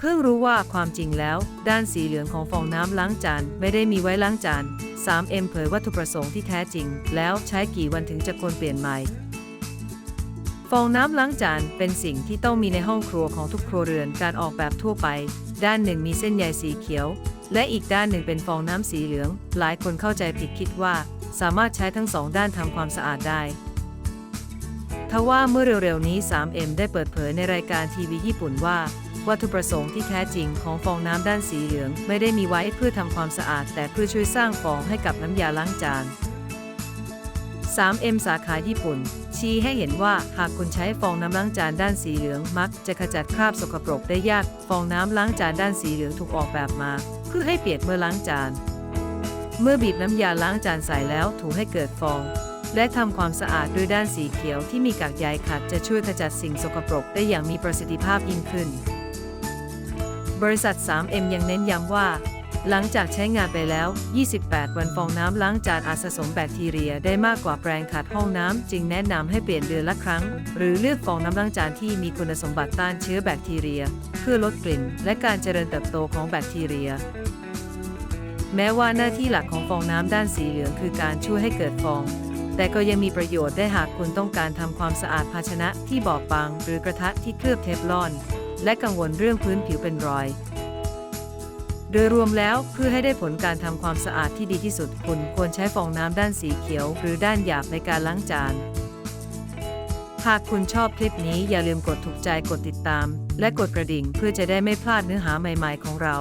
เพิ่งรู้ว่าความจริงแล้ว ด้านสีเหลืองของฟองน้ำล้างจานไม่ได้มีไว้ล้างจาน 3M เผยวัตถุประสงค์ที่แท้จริง แล้วใช้กี่วันถึงจะควรเปลี่ยนใหม่ ฟองน้ำล้างจานเป็นสิ่งที่ต้องมีในห้องครัวของทุกครัวเรือนการออกแบบทั่วไป ด้านหนึ่งมีเส้นใยสีเขียว และอีกด้านหนึ่งเป็นฟองน้ำสีเหลือง หลายคนเข้าใจผิดคิดว่า สามารถใช้ทั้งสองด้านทำความสะอาดได้ทว่าเมื่อเร็วๆนี้ 3M ได้เปิดเผยในรายการทีวีญี่ปุ่นว่า วัตถุประสงค์ที่แท้จริงของฟองน้ำด้านสีเหลือง ไม่ได้มีไว้เพื่อทำความสะอาด แต่เพื่อช่วยสร้างฟองให้กับน้ำยาล้างจาน 3M สาขาญี่ปุ่น ชี้ให้เห็นว่าหากคุณใช้ฟองน้ำล้างจานด้านสีเหลืองมัก จะขจัดคราบสกปรกได้ยาก ฟองน้ำล้างจานด้านสีเหลืองถูกออกแบบมา เพื่อให้เปียกเมื่อล้างจาน เมื่อบีบน้ำยาล้างจานใส่แล้วถูให้เกิดฟองและทำความสะอาดด้วยด้านสีเขียวที่มีกากใยขัดจะช่วยขจัดสิ่งสกปรกได้อย่างมีประสิทธิภาพยิ่งขึ้น บริษัท 3M ยังเน้นย้ำว่า หลังจากใช้งานไปแล้ว 28 วันฟองน้ำล้างจานอาจสะสมแบคทีเรียได้มากกว่าแปรงขัดห้องน้ำจึงแนะนำให้เปลี่ยนเดือนละครั้ง หรือเลือกฟองน้ำล้างจานที่มีคุณสมบัติต้านเชื้อแบคทีเรีย เพื่อลดกลิ่น และการเจริญเติบโตของแบคทีเรียแม้ว่าหน้าที่หลักของฟองน้ำด้านสีเหลืองคือการช่วยให้เกิดฟอง แต่ก็ยังมีประโยชน์ได้หากคุณต้องการทำความสะอาดภาชนะที่บอบบาง หรือกระทะที่เคลือบเทฟลอน และกังวลเรื่องพื้นผิวเป็นรอย โดยรวมแล้วเพื่อให้ได้ผลการทำความสะอาดที่ดีที่สุดคุณควรใช้ฟองน้ำด้านสีเขียว หรือด้านหยาบในการล้างจาน หากคุณชอบคลิปนี้อย่าลืมกดถูกใจกดติดตาม และกดกระดิ่งเพื่อจะได้ไม่พลาดเนื้อหาใหม่ ๆ ของเรา